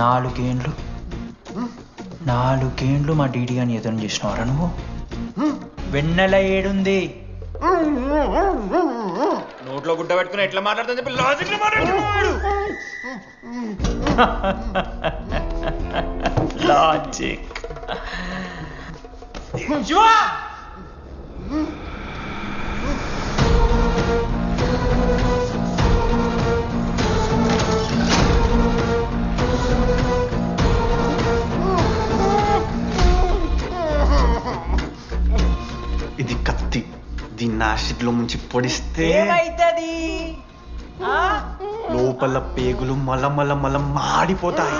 నాలుగేండ్లు. నాలుగేండ్లు మా డీడీ అని ఎదురు చేసినవారా నువ్వు? వెన్నెల ఏడుంది. నోట్లో గుడ్డ పెట్టుకుని ఎట్లా మాట్లాడుతుంది చెప్పి లాజిక్. మాట్లాడుతున్నాడు లాజిక్ ఇది కత్తి దీన్ని యాసిడ్లో ముంచి పొడిస్తే ఏమైతుంది లోపల పేగులు మల మల మాడిపోతాయి.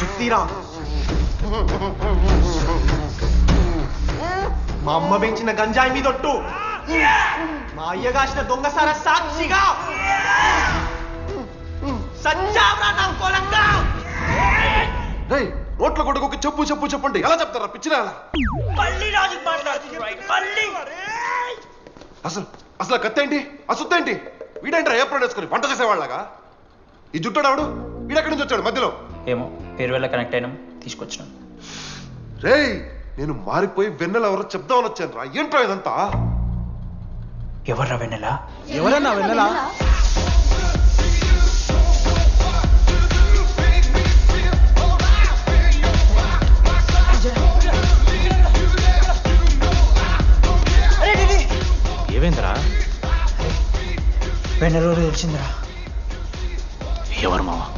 సుత్తిరా మా అమ్మ పెంచిన గంజాయి మీదొట్టు మా అయ్య కాసిన దొంగసార సాక్షిగా. సచ్చావరా నా కొలంగా నోట్ల కొడుకు చెప్పు చెప్పు చెప్పండి. ఎలా చెప్తారా? మళ్ళీ అసలు అసలు కత్తి ఏంటి ఏంటి వీడేంట్రా ఏప్రిల్ వేసుకొని వంట చేసేవాళ్ళగా? ఈ జుట్టాడు వీడెక్కడి నుంచి వచ్చాడు మధ్యలో? ఏమో పేరు వల్ల కనెక్ట్ అయినాం తీసుకొచ్చినాం. రేయ్ నేను మారిపోయి వెన్నెల ఎవరో చెప్దామని వచ్చాను రా ఏంట్రా ఇదంతా? ఎవర్రా వెన్నెల? ఎవరన్నా వెళ్ళలా వెన్న రోజు తెలిసిందిరా. ఎవరు మావా?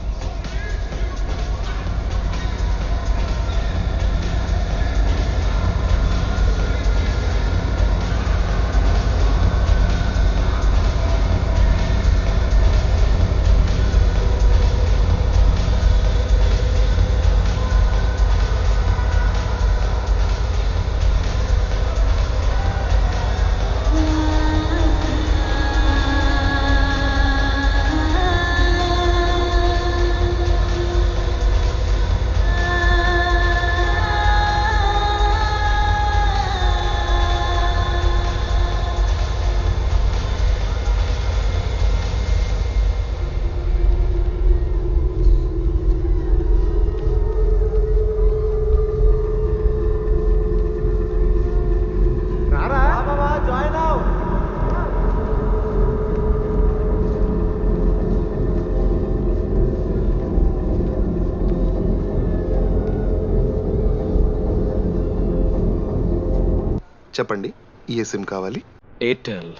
చెప్పండి ఏ సిమ్ కావాలి? Airtel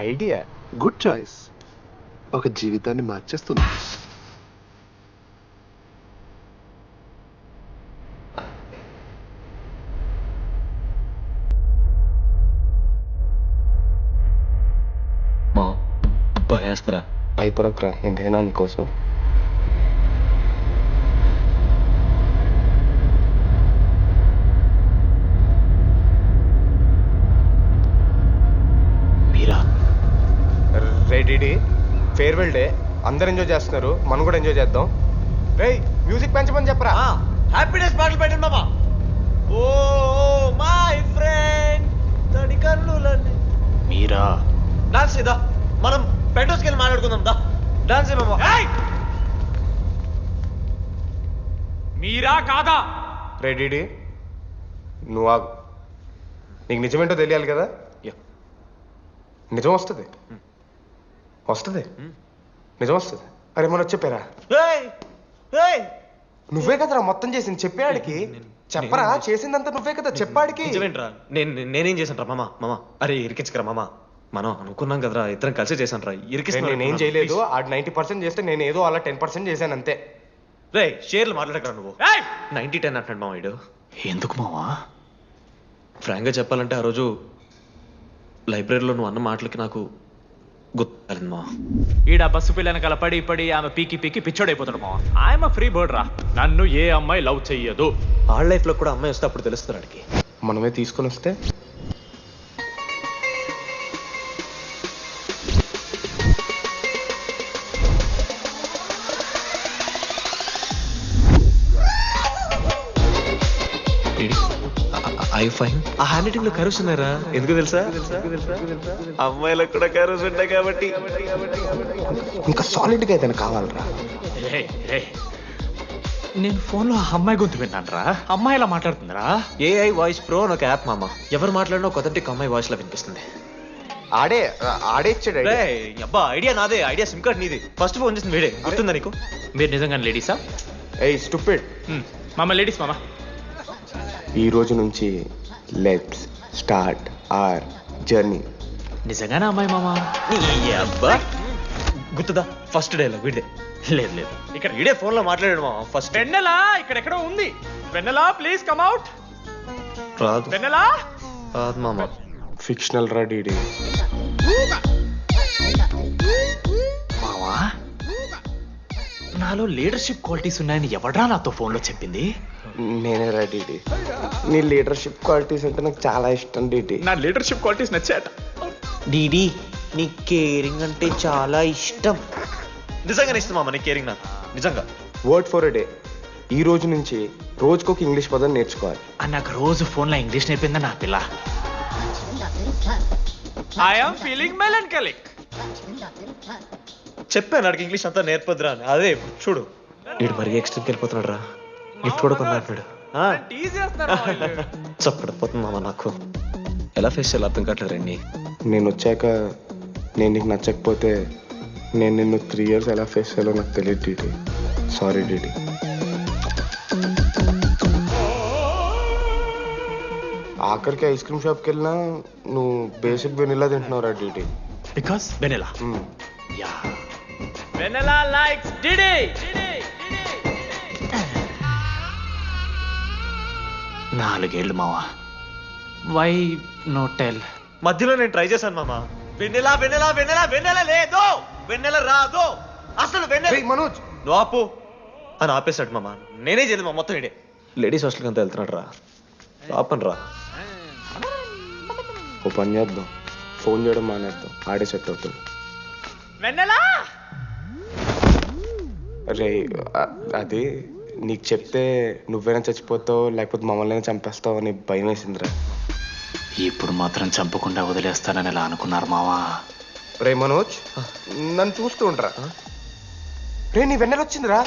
Idea. గుడ్ చాయిస్ ఒక జీవితాన్ని మార్చేస్తుంది. భయేస్తరా అయిపోరక్రా ఇంకైనా నీకోసం మీరా రెడీ ఫేర్వెల్ డే అందరు ఎంజాయ్ చేస్తున్నారు. మనం కూడా ఎంజాయ్ చేద్దాం. రేయ్ మ్యూజిక్ పెంచమని చెప్పరా? హ్యాపీనెస్ పాటలు పెట్టండి బాబా. ఓ మై ఫ్రెండ్ తడి కన్నులన్నీ మీరా? డాన్స్ ఇదా మనం పెంటోస్కి వెళ్ళి మాట్లాడుకుందాం దా. డాన్స్ ఏమో మీరా కాదా? రెడీ నువ్వు ఆగు. నీకు నిజమేంటో తెలియాలి కదా? నిజం వస్తుంది. వస్తుంది. నిజం వస్తుంది. అరే మన చెప్పారా? నువ్వే కదరా మొత్తం చేసింది చెప్పాడికి చెప్పరా? చేసిందంతా నువ్వే కదా చెప్పాడికి. నిజమేంట్రా? నేను నేనేం చేశాను రా మామ మామ. అరే ఇరికించకరా మామ. మనం అనుకున్నాం కదరా ఇద్దరం కలిసి చేశాను రా నేను నేనేం చేయలేదు ఆ నైన్టీ పర్సెంట్ చేస్తే నేను ఏదో అలా టెన్ పర్సెంట్ చేశాను అంతే. రే షేర్లు మాట్లాడకరా నువ్వు. నైన్టీ టెన్ అంటున్నాడు మామ వీడు ఎందుకు మావా ఫ్రాంక్గా చెప్పాలంటే ఆ రోజు లైబ్రరీలో నువ్వు అన్న మాటలకి నాకు ఈడ బస్సు పిల్లని కల పడి పడి ఆమె పీకి పీకి పిచ్చోడైపోతాడు మా ఆయమ ఫ్రీ బర్డ్ రా. నన్ను ఏ అమ్మాయి లవ్ చెయ్యదు. ఆళ్ళ లైఫ్లో కూడా అమ్మాయి వస్తే అప్పుడు తెలుస్తుంది వాడికి మనమే తీసుకొని వస్తే ఐ ఫైన్ ఆ హ్యాండ్ రైటింగ్లో కరుస్ ఉన్నారా? ఎందుకు తెలుసా? అమ్మాయిలకు కూడా కరుస్ ఉంటాయి కాబట్టి. ఇంకా సాలిడ్గా ఏదైనా కావాలరా? నేను ఫోన్లో ఆ అమ్మాయి గొంతు విన్నాను రా అమ్మాయి ఇలా మాట్లాడుతుందిరా? ఏఐ వాయిస్ ప్రో అని ఒక యాప్ మామ. ఎవరు మాట్లాడినా ఒక అతనికి అమ్మాయి వాయిస్ లా వినిపిస్తుంది. ఆడే ఆడే ఇచ్చాడు రే అబ్బా ఐడియా నాదే. ఐడియా సిమ్ కార్డ్ నీది. ఫస్ట్ ఫోన్ చేసింది వీడే. గుర్తుందా నీకు? మీరు నిజంగా లేడీసా ఏయ్ స్టూపిడ్ మామ లేడీస్ మామ. ఈ రోజు నుంచి లెట్స్ స్టార్ట్ ఆర్ జర్నీ. నిజంగానే అమ్మాయి మామ? నీ అబ్బా! గుర్తుదా? ఫస్ట్ డే వీడే లేదు లేదు. ఇక్కడ వీడే ఫోన్లో మాట్లాడాడు మామ ఫస్ట్. వెన్నెలా? ఇక్కడెక్కడో ఉంది. వెన్నెలా ప్లీజ్ కమ్ అవుట్. రాదు. వెన్నెలా? రాదు మామ. ఫిక్షనల్ రా డీడీ మావా నాలో లీడర్షిప్ క్వాలిటీస్ ఉన్నాయని ఎవడ్రా నాతో ఫోన్లో చెప్పింది? నేనే రా డీడీ. నీ లీడర్షిప్ క్వాలిటీస్ అంటే నాకు చాలా ఇష్టం డీడీ. నా లీడర్షిప్ క్వాలిటీస్ నచ్చాట డీడీ నీ కేరింగ్ అంటే చాలా ఇష్టం. నిజంగా ఇష్టం మామ నీ కేరింగ్ నాకు. నిజంగా. వర్డ్ ఫర్ డే ఈ రోజు నుంచి రోజుకొక ఇంగ్లీష్ పదం నేర్చుకోవాలి. ఆ నాకు రోజు ఫోన్లో ఇంగ్లీష్ నేర్పిందా నా పిల్ల? ఐఎమ్ ఫీలింగ్ మెలంకలిక్ చెప్పాను నాకు ఇంగ్లీష్ అంతా నేర్పొద్దురా అని. అదే చూడు. వీడు మరీ ఎక్స్ట్రీమ్కి వెళ్ళిపోతున్నాడు రా కూడా మామ నాకు. ఎలా ఫేస్ చేయాలి అర్థం కావట్లేదు రండి. నేను వచ్చాక నేను నీకు నచ్చకపోతే నేను నిన్ను త్రీ ఇయర్స్ ఎలా ఫేస్ చేయాలో నాకు తెలియదు డీడీ సారీ డీడీ ఆఖరికి ఐస్ క్రీమ్ షాప్కి వెళ్ళినా నువ్వు basic vanilla తింటున్నావురా DD because Vennela. Yeah Vennela likes DD నాలుగేళ్ళు మావా. వై నో టెల్ మధ్యలో నేను ట్రై చేశాను మామ. వెన్నెలా వెన్నెలా వెన్నెలా వెన్నెల లేదు వెన్నెల రాదు అసలు వెన్నెల ఏయ్, మనోజ్! నువ్వు ఆపు. అని ఆపేశాడు మామ. నేనే చేయలేదు మా మొత్తం ఇడే. లేడీస్ హాస్టల్కి అంతా వెళ్తున్నాడు రా. ఆపను రా. ఓ పని చేద్దాం. ఫోన్ చేయడం మానేద్దాం. ఆడే సెట్ అవుతుంది. వెన్నెలా? రే అ- అది నీకు చెప్తే నువ్వైనా చచ్చిపోతావు లేకపోతే మమ్మల్ని చంపేస్తావు అని భయం వేసిందిరా ఇప్పుడు మాత్రం చంపకుండా వదిలేస్తానని ఎలా అనుకున్నారు మావా రే మనోజ్ నన్ను చూస్తూ ఉండరా రే నీ వెన్నెల వచ్చిందిరా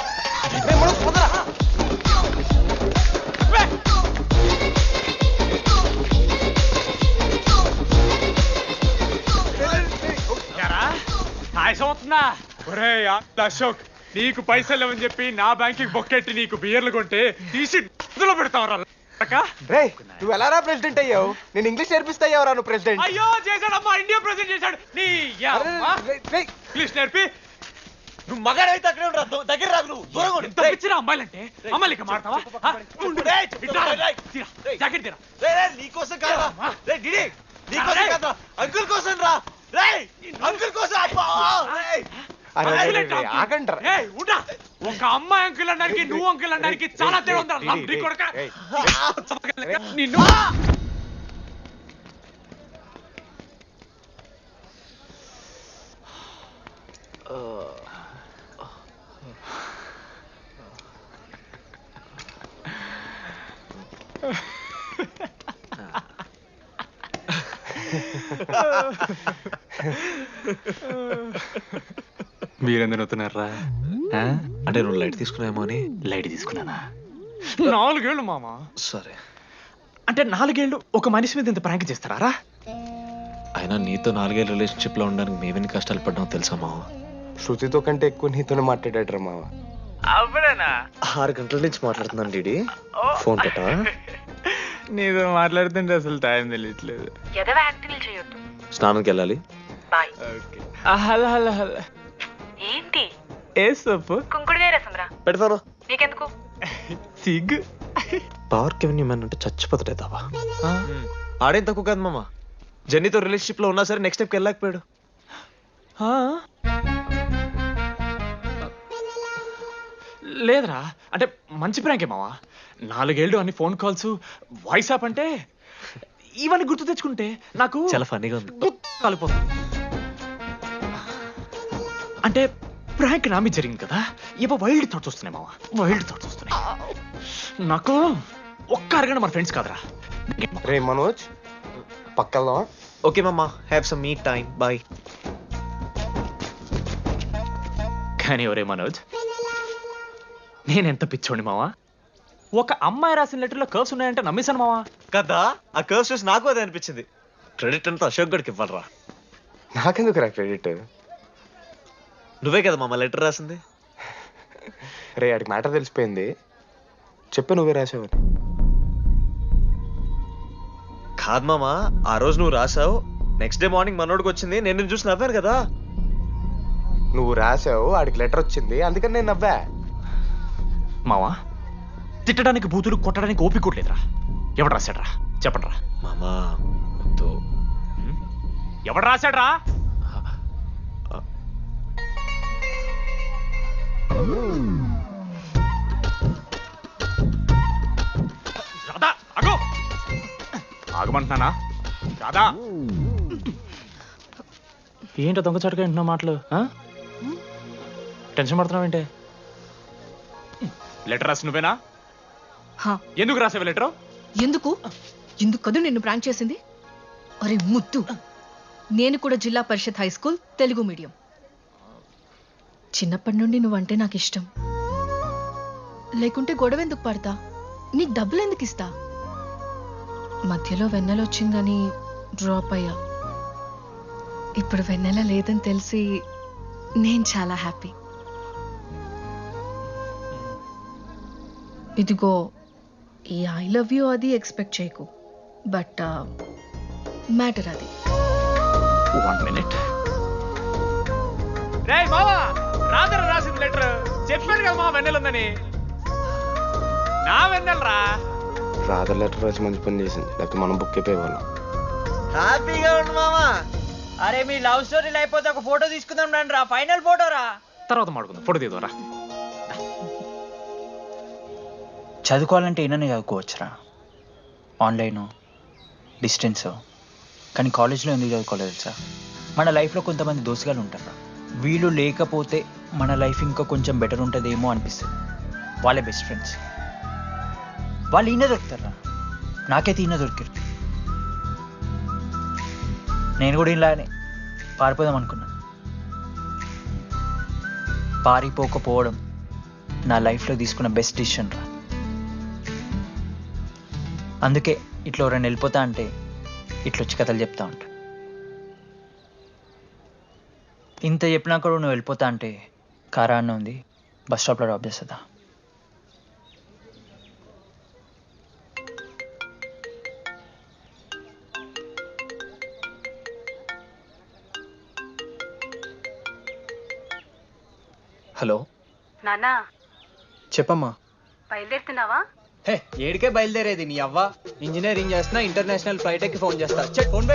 రే మనోజ్ వదరా. ఆయాసం అవుతుందా ఒరే అశోక్ నీకు పైసలు లేవని చెప్పి నా బ్యాంకింగ్ బొక్కెట్టి నీకు బియర్లు కొంటే తీసి ఇందులో పెడతావరా. రే నువ్వు ఎలా రా ప్రెసిడెంట్ అయ్యావు? నేను ఇంగ్లీష్ నేర్పిస్తా అయ్యావురా నువ్వు ప్రెసిడెంట్. అయ్యో చేశాడమ్మా ఇండియా ప్రెసిడెంట్ చేశాడు. నీ ఇంగ్లీష్ నేర్పి. నువ్వు మగాడైతే అక్కడే ఉండరా? దో- దగ్గర రాదు నువ్వు. దూరంగా ఉండు. ఎంత పిచ్చిన అమ్మాయిలంటే అమ్మాయిలు ఇక మాడతావా ఆ? ఉండు. రేయ్, ఇట్లా రా. రేయ్. తీరా. జాకెట్ తీరా. రేయ్, రేయ్, నీకోసం కాదురా రేయ్, డిడి, నీకోసం కాదురా అంకుల్ కోసం రా రేయ్ అంకుల్ కోసం అబ్బా, రేయ్. ఆగండి. ఒక అమ్మాయి అంకుల్ అనడానికి నువ్వు అంకుల్ అనడానికి చాలా తేడా ఉందా లంబడి కొడక. నిన్ను. మీరెందుకు నవ్వుతున్నారా అంటే నువ్వు లైట్ తీసుకున్నాయేమో అని లైట్ తీసుకున్నానా? నాలుగేళ్ళు మామ. సరే. అంటే నాలుగేళ్ళు ఒక మనిషి మీద ఇంత ప్రాంక్ చేస్తారా? అయినా నీతో నాలుగేళ్ళ రిలేషన్షిప్లో ఉండడానికి మేమెన్ని కష్టాలు పడ్డామో తెలుసా మావ? శృతితో కంటే ఎక్కువ నీతోనే మాట్లాడాడు మావ. ఆరు గంటల నుంచి మాట్లాడుతున్నాను డీడీ. ఫోన్ పెట్టా నీతో మాట్లాడుతుంటే అసలు టైం తెలియట్లేదు. ఎదవ యాక్టింగ్లు చేయొద్దు. స్నానంకి వెళ్ళాలి. బాయ్. Hello hello hello. ఏ సొప్పు కుంకుడుగాయ రసం రా పెడతాను. నీకెందుకు? సిగ్గు పవర్ కెవెన్ మ్యాన్ అంటే చచ్చిపోతాడే దావా. ఆడేం తక్కువ కాదు మామ. జెన్నీతో రిలేషన్షిప్లో ఉన్నా సరే నెక్స్ట్ స్టెప్కి వెళ్ళలేకపోయాడు. ఆ? లేదురా. అంటే మంచి ప్రాంకే మావా నాలుగేళ్ళు అన్ని ఫోన్ కాల్స్ వాయిస్ యాప్ అంటే ఇవన్నీ గుర్తు తెచ్చుకుంటే నాకు చాలా ఫన్నీగా ఉంది. కాలిపోతుంది. అంటే ప్రాంక్ నా మీద జరిగింది కదా. ఇవ వైల్డ్ థాట్స్ వస్తున్నాయి మావా. వైల్డ్ థాట్స్ వస్తున్నాయి నాకు ఒక్క అరగంట మన ఫ్రెండ్స్ కాదురా. రే మనోజ్ పక్కన ఓకే మామ have some me time bye కానీ ఒరే మనోజ్ నేనెంత పిచ్చోండి మావా? ఒక అమ్మాయి రాసిన లెటర్లో కర్వ్స్ ఉన్నాయంటే నమ్మేశాను మావా. కదా ఆ కర్వ్స్ చూసి నాకు అదే అనిపించింది. క్రెడిట్ అంతా అశోక్ గడికి ఇవ్వాలరా. నాకెందుకు రా క్రెడిట్ నువ్వే కదా మామ లెటర్ రాసింది? రే ఆడికి మ్యాటర్ తెలిసిపోయింది. చెప్పు నువ్వే రాసావని కాదు మామ ఆ రోజు నువ్వు రాసావు. నెక్స్ట్ డే మార్నింగ్ మనోడికి వచ్చింది. నేను నిన్ను చూసి నవ్వాను కదా. నువ్వు రాసావు ఆడికి లెటర్ వచ్చింది. అందుకని నేను నవ్వా. మావా తిట్టడానికి బూతులు కొట్టడానికి ఓపిక కూడా లేదురా. ఎవడు రాశాడ్రా? చెప్పండిరా. మామా వద్దు. ఎవడు రాశాడ్రా? ఆగమంటున్నానా? రాధా! ఏంటో దొంగచాటుగా వింటున్నా మాటలు ఆ? టెన్షన్ పడుతున్నావేంటే లెటర్ రాసి నువ్వేనా? హా, ఎందుకు రాసావు లెటర్? ఎందుకు? ఎందుకు కదూ నిన్ను ప్రాంక్ చేసింది? అరే ముద్దు. నేను కూడా Zilla Parishad high school Telugu medium. చిన్నప్పటి నుండి నువ్వంటే నాకు ఇష్టం లేకుంటే గొడవ ఎందుకు పడతా? నీకు డబ్బులు ఎందుకు ఇస్తా మధ్యలో వెన్నెల వచ్చిందని డ్రాప్ అయ్యా. ఇప్పుడు వెన్నెల లేదని తెలిసి నేను చాలా హ్యాపీ. ఇదిగో ఈ ఐ లవ్ యూ అది ఎక్స్పెక్ట్ చేయకు. బట్ మ్యాటర్ అది. వన్ మినిట్ రే మావా రాదర రాసిన లెటర్. చెప్పాడు కదా మా వెన్నెల ఉందని నా వెన్నెలరా? రాధ లెటర్ రాసి మంచి పని చేసింది? లేకపోతే మనం బుక్ అయిపోయేవాళ్ళం హ్యాపీగా ఉండు మామా. అరే మీ లవ్ స్టోరీలు అయిపోతే ఒక ఫోటో తీసుకుందాం రండి రా. ఫైనల్ ఫోటో రా. తర్వాత మాడుకుందాం ఫోటో తీద్దాం రా. చదువుకోవాలంటే ఏనని చదువుకోవచ్చురా. ఆన్లైన్ డిస్టెన్స్ కానీ కాలేజ్లో ఎందుకు చదువుకోలేదు తెలుసా? మన లైఫ్లో కొంతమంది దోసుగాలు ఉంటారు వీళ్ళు లేకపోతే మన లైఫ్ ఇంకా కొంచెం బెటర్ ఉంటుందేమో అనిపిస్తుంది. వాళ్ళే బెస్ట్ ఫ్రెండ్స్ వాళ్ళు ఈయన దొరుకుతారా? నాకైతే ఈయన దొరికారు. నేను కూడా ఇలానే పారిపోదాం అనుకున్నా. పారిపోకపోవడం నా లైఫ్లో తీసుకున్న బెస్ట్ డిసిషన్ రా. అందుకే ఇట్లా ఎవరైనా వెళ్ళిపోతా అంటే ఇట్లా వచ్చి కథలు చెప్తా ఉంటా. ఇంత చెప్పినా కూడా నువ్వు వెళ్ళిపోతా అంటే కారా అన్న ఉంది. బస్ స్టాప్లో డ్రాప్ చేస్తుందా హలో. నానా చెప్పమ్మా. బయలుదేరుతున్నావా? హే ఏడికే బయలుదేరేది నీ అవ్వ. ఇంజనీరింగ్ చేస్తున్నా ఇంటర్నేషనల్ ఫ్లైట్ ఎక్కి ఫోన్ చేస్తా. Check phone